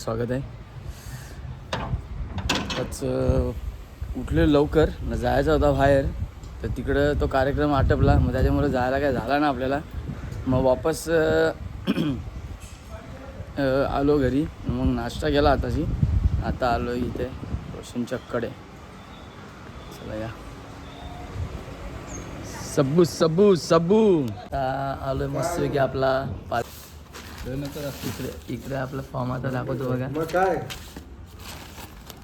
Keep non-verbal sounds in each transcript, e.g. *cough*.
स्वागत आहे. आताच उठले लवकर न जायचा होता बाहेर तर तिकडं तो कार्यक्रम आटपला मग त्याच्यामुळे जायला काय झाला ना आपल्याला. मग वापस आलो घरी. मग नाश्ता केला आताशी. आता आलो इथे रोशनच्याकडे चला या. सबू सबू सबू. आता आलोय मस्त की आपला पाच इकडे इकडे आपला फॉर्म आता दाखवतो बघा. मग काय?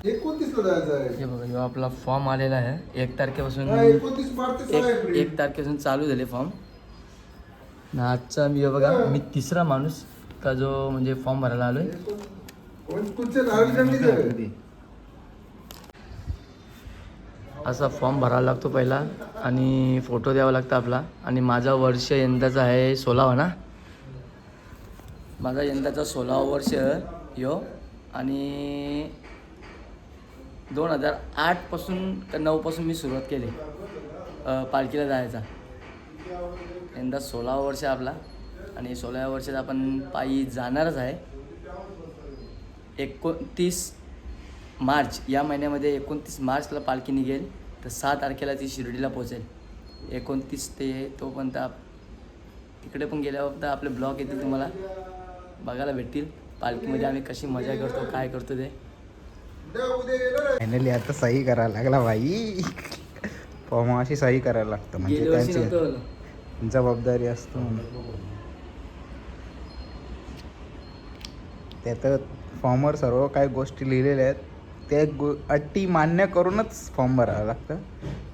एकोणतीसला जायचं आहे. हे बघा ह्यो आपला फॉर्म आलेला आहे. एक तारखेपासून हा, एकोणतीस मार्च ते सोळा एक एप्रिल एक तारखेपासून चालू झाले फॉर्म ना आजचा मी बघा मी तिसरा माणूस का जो म्हणजे फॉर्म भरायला आलोय. कोण- दिलं. असा फॉर्म भरावा लागतो पहिला. आणि फोटो द्यावा लागतो आपला. आणि माझा वर्ष यंदाचा आहे सोळावा ना? माझा यंदाचा सोळावं वर्ष यो आणि दोन हजार आठपासून का नऊपासून मी सुरुवात केली पालखीला जायचा. यंदा सोळावं वर्ष आपला आणि सोळाव्या वर्षात आपण पायी जाणारच आहे. एकोणतीस मार्च या महिन्यामध्ये एकोणतीस मार्चला पालखी निघेल तर सहा तारखेला ती शिर्डीला पोहोचेल. एकोणतीस ते तोपर्यंत आप तिकडे पण गेल्यावर तर आपले ब्लॉग येतील तुम्हाला. बघायला भेटतील. पालखीमध्ये आम्ही कशी मजा करतो काय करतो ते. फायनली आता सही करायला लागला बाई फॉर्म अशी सही करायला लागतं म्हणजे त्यांची जबाबदारी असतो त्यात फॉर्मवर सर्व काही गोष्टी लिहिलेल्या आहेत. त्या गो अटी मान्य करूनच फॉर्म भरावं लागतं.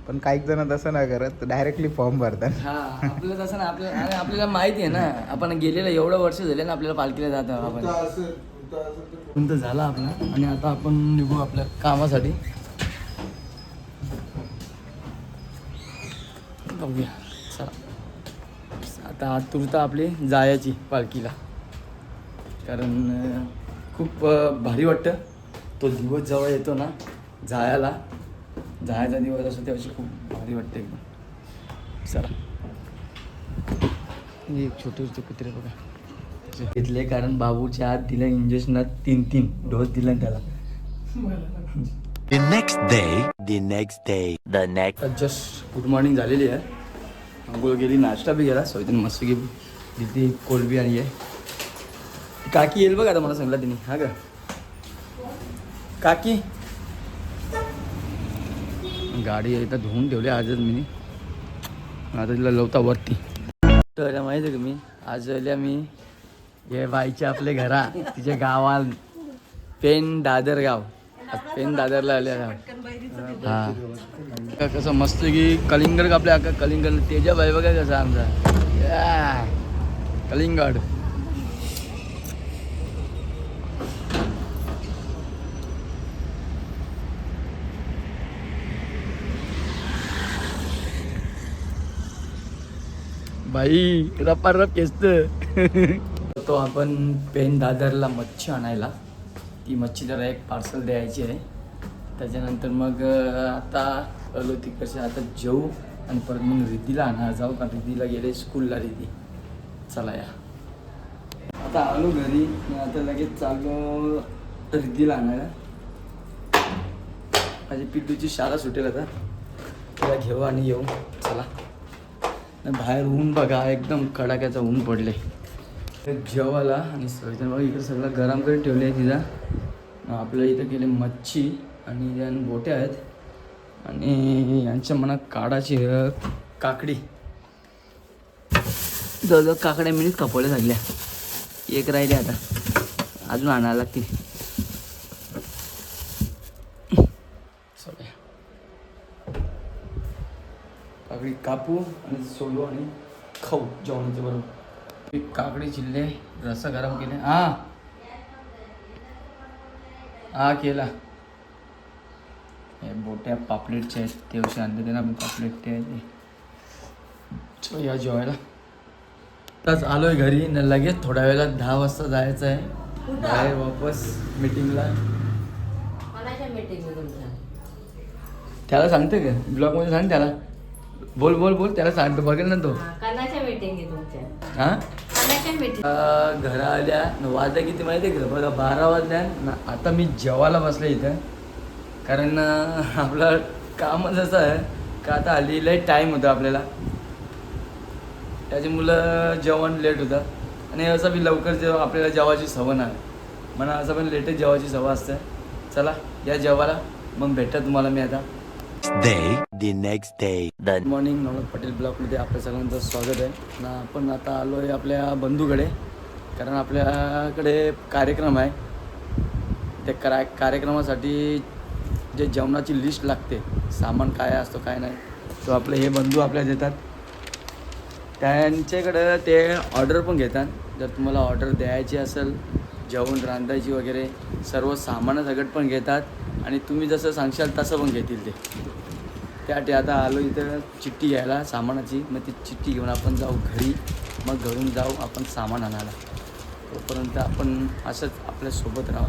पण काही जण तसं नाही करत डायरेक्टली फॉर्म भरतात. हा आपलं तसं ना आपल्याला आणि आपल्याला माहिती आहे ना आपण गेलेलं एवढं वर्ष झाले ना आपल्याला पालखीला जातो आपण. पण तर झाला आपला आणि आता आपण निघू आपल्या कामासाठी. बघूया चला. आता आतुरता आपली जायची पालखीला. कारण खूप भारी वाटतं. तो दिवस जवळ येतो ना जायला. जायचा दिवस असतो त्याविषयी खूप भारी वाटतं एकदम. चला. हे एक छोटे छोटे कुत्रे बघा. घेतले कारण बाबूच्या आत दिलं इंजेक्शनात तीन तीन डोस दिला त्याला. The next day, the next day, the next. आता जस्ट गुड मॉर्निंग झालेली आहे. आंघोळ गेली नाश्ता बी गेला सोयतीन मस्त की तिथे कोलबी आणि आहे. काकी येईल बघ आता मला सांगितलं तिने. हा का काकी? गाडी इथं धुवून ठेवली आजच मी. आता तिला लवता वरती. तर माहिती आहे का मी आज मी हे बाईच्या आपल्या घरा तिच्या गावात पेन दादर गाव. पेन दादरला आले हा. का कसं मस्त की कलिंगड आपल्या अख्खा कलिंगड? तेजा बाई बघा कसा आमचा. या, कलिंगड. बाई रप्पा रप केसत. तो आपण पेन दादरला मच्छी आणायला. ती मच्छी जरा एक पार्सल द्यायची आहे. त्याच्यानंतर मग आता आलो तिकडचे आता जेऊ आणि परत मग रिद्धीला आणा. जाऊ का? रिद्धीला गेले स्कूलला रिद्धी. चला या. आता आलो घरी. आता लगेच चाललो रिद्धीला आणायला. माझी पिड्डूची शाळा सुटेल आता. तिला घेऊ आणि येऊ. चला. बाहेर ऊन बघा एकदम कडाक्याचं ऊन पडले तर जेवायला आणि सगळं बघा इकडे सगळं गरम करून ठेवले आहे तिथं. आपल्या इथं गेले मच्छी आणि त्या बोट्या आहेत. आणि यांच्या मनात काढाची काकडी. जवळजवळ काकड्या मिळत खपवल्या लागल्या एक राहिली आता. अजून आणायला लागतील. काकडी कापू आणि सोडू आणि खाऊ जेवणाच्या बरोबर. काकडी चिल्ले रस्सा गरम केले. हा. हा केला. हे बोट्या पापलेटचे आहेत ते असे आणले ते ना आपण पापलेट ते. आहे या जेवायला. आताच आलोय घरी न लगेच थोड्या वेळात दहा वाजता जायचं आहे. बाहेर वापस मीटिंगला. त्याला सांगते का? ब्लॉगमध्ये सांग त्याला. बोल बोल बोल त्याला सांगतो बघेल ना तो. कोणाच्या मीटिंग आहे तुमच्या. हा? मीटिंग घरा आल्या वाजल्या किती माहिती आहे का? बघा बारा वाजल्या ना आता मी जेवायला बसले इथं. कारण अं, आपलं कामच असं आहे का आता हल्ली लई टाईम होता आपल्याला. त्याची मुलं जेवण लेट होतं. आणि असं बी लवकर जेव आपल्याला जेवायची सवय नाही. म्हणा असं पण लेटच जेवायची सवय असते. चला या जेवायला. मग भेटा तुम्हाला मी आता. Day, the next day. The good morning Navnath Patel ब्लॉकमध्ये आपल्या सगळ्यांचं स्वागत आहे. ना आपण आता आलो आहे आपल्या बंधूकडे कारण आपल्याकडे कार्यक्रम आहे. त्या करा कार्यक्रमासाठी जे जेवणाची लिस्ट लागते सामान काय असतो काय नाही तो आपले हे बंधू आपल्या देतात. त्यांच्याकडं ते ऑर्डर पण घेतात. जर तुम्हाला ऑर्डर द्यायची असेल जेवण रांधायची वगैरे सर्व सामानं सगळं पण घेतात. आणि तुम्ही जसं सांगशाल तसं पण घेतील ते. त्यासाठी आता आलो इथं चिठ्ठी घ्यायला सामानाची. मग ती चिठ्ठी घेऊन आपण जाऊ घरी. मग घरून जाऊ आपण सामान आणायला. तोपर्यंत आपण असंच आपल्यासोबत राहा.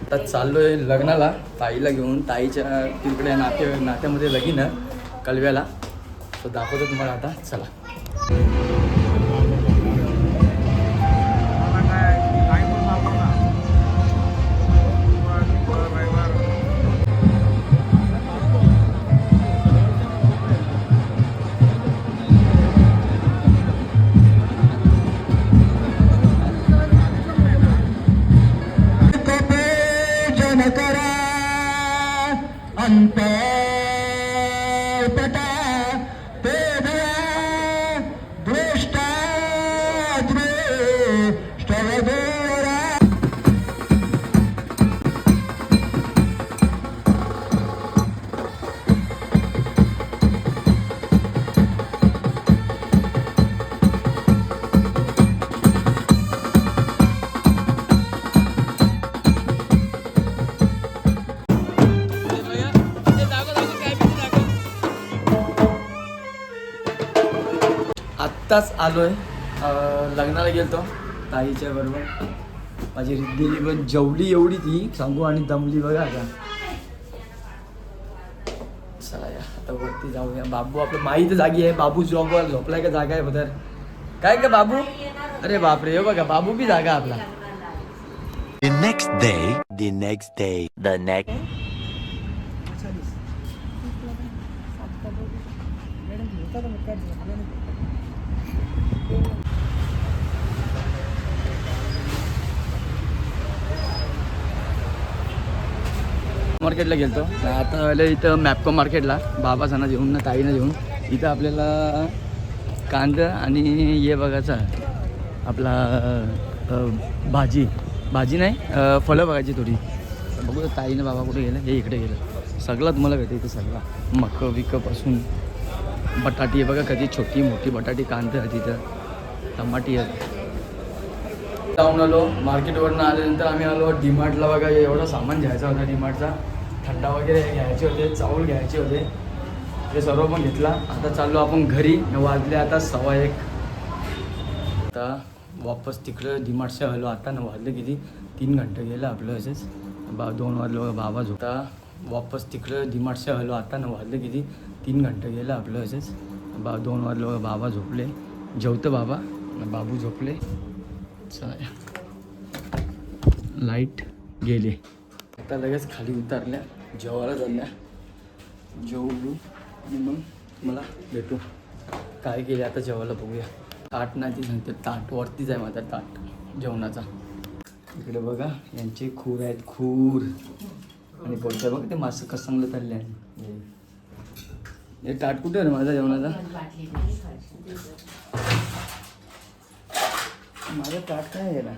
आता चाललो आहे लग्नाला ताईला घेऊन. ताईच्या तिकडे नाते नात्यामध्ये लगीन कलव्याला. तो दाखवतो तुम्हाला आता. चला. आत्ताच आलो आहे लग्नाला गेलतो. ताईच्या बरोबर. माझी रिद्दीली पण जेवली एवढी ती. सांगू आणि दमली बघा आता. चला या आता वरती जाऊया. बाबू आपलं माहीत जागी आहे. बाबू जॉबवर झोपलाय का जागा आहे बदर काय का बाबू? अरे बापरे हो बघा बाबू बी जागा आपला. The next day, the next day, the next. मार्केटला गेलतो. आता आलं इथं मॅपको मार्केटला बाबासांना घेऊन ना ताईनं घेऊन. इथं आपल्याला कांदा आणि हे बघायचा आपला भाजी. भाजी नाही फळं बघायची थोडी. बघू ताईनं बाबा कुठे गेलं? हे इकडे गेलं. सगळं तुम्हाला भेटेल इथं सगळं. मक विकपासून बटाटी आहे बघा कधी छोटी मोठी बटाटी कांदा आहे तिथं टमाटी आहे जाऊन आलो मार्केटवरनं आल्यानंतर आम्ही आलो डीमार्टला बघा एवढं सामान घ्यायचा होता डीमार्टचा थंडा वगैरे घ्यायचे होते चावल घ्यायचे होते. ते सर्व पण घेतला. आता चाललो आपण घरी वाजले आता सव्वा एक. आता वापस तिकडं डीमार्टच्या आलो आता न वाजले किती? तीन घंटे गेलं आपलं असेच. बा दोन वाजले बाबा झोपता वापस तिकडं डीमार्टच्या आलो आता न वाजले किती? तीन घंटे गेलं आपलं असेच. बा दोन वाजले बाबा झोपले. जेवतं बाबा बाबू झोपले. चला. लाइट गेली. आता लगेच खाली उतरल्या जेवायला चालल्या जेवू आणि मग मला भेटू. काय केले आता जेवायला बघूया. ताट नाही ती सांगते. ताट वरतीच आहे माझा ताट जेवणाचा. इकडे बघा यांचे खूर आहेत. खूर. आणि बोलतोय बघा ते मासं कसं चांगलं चालले आहे हे ताट कुठे आहे माझा जेवणाचा? माझं ताट काय आहे ना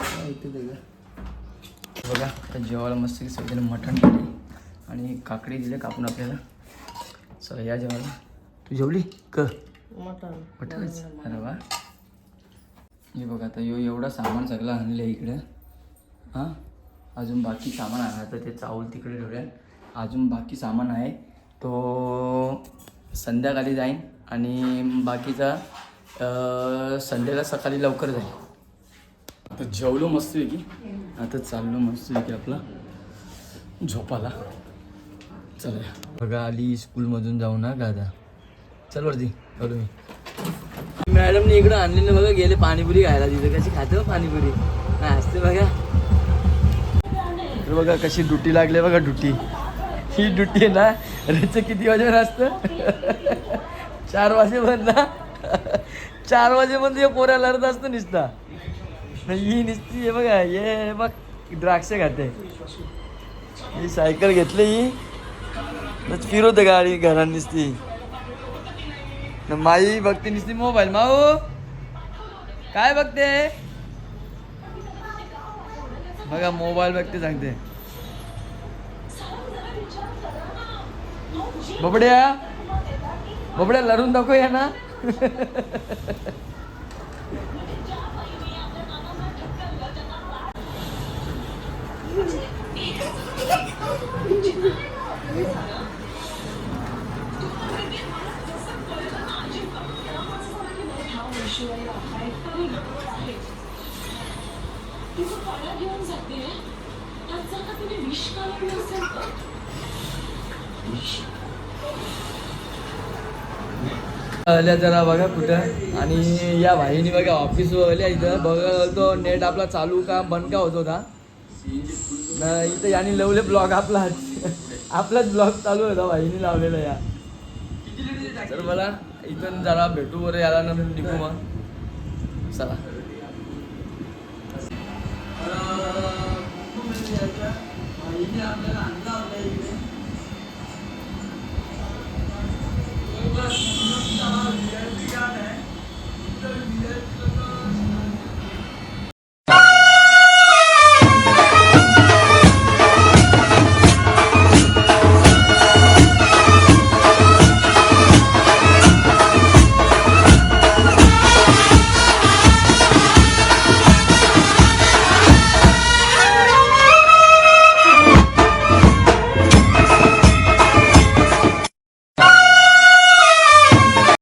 काय इथे ते गं? बघा आता जेवायला मस्त सगळ्यांना मटण दिले आणि काकडी दिले कापून आपल्याला. चला या जेवायला. तू जेवली? क मटण. पटकनच अरे वा. हे बघा आता यो एवढा सामान सगळं आणलं इकडं. हां? अजून बाकी सामान आणायचं ते चावल तिकडे ठेवल्या अजून बाकी सामान आहे. तो संध्याकाळी जाईन आणि बाकीचा संध्याकाळ सकाळी लवकर जाईल आता जेवलो मस्तपैकी आता चाललो मस्तपैकी आपला झोपाला. चला. बघा आली स्कूलमधून जाऊ ना गादा चल वरती. करू मी. मॅडमने इकडं आणलेलं बघा गेले पाणीपुरी खायला. तिथे कशी खाते पाणीपुरी? नाही असते बघा. इकडे बघा कशी ड्युटी लागली बघा ड्युटी ही ड्युटी आहे ना रेचं किती वाजेवर असतं? चार वाजेपर्यंत ना? चार वाजेपर्यंत हे पोऱ्या लढत असतं निसता. ही निसती हे बघा हे बघ द्राक्ष खाते. ही सायकल घेतली ही. नच फिरवते गाडी घरात निसती. माई बघते निसती मोबाईल. माऊ काय बघते? बघा मोबाईल व्यक्ती सांगते. बबड्या बबड्या लढून दाखवूया ना. *laughs* आल्या जरा बघा कुठं. आणि या भाईनी बघा ऑफिस आल्या इथं. बघा तो नेट आपला चालू का बंद का होत होता. न इथं याने लवले ब्लॉग आपलाच. आपलाच ब्लॉग चालू होता भाईनी लावलेला या. तर मला इथून जरा भेटू बरं याला ना निघू मग. चला. इथे आपल्याला आणला होता इथे हा व्ही आय आहे इतर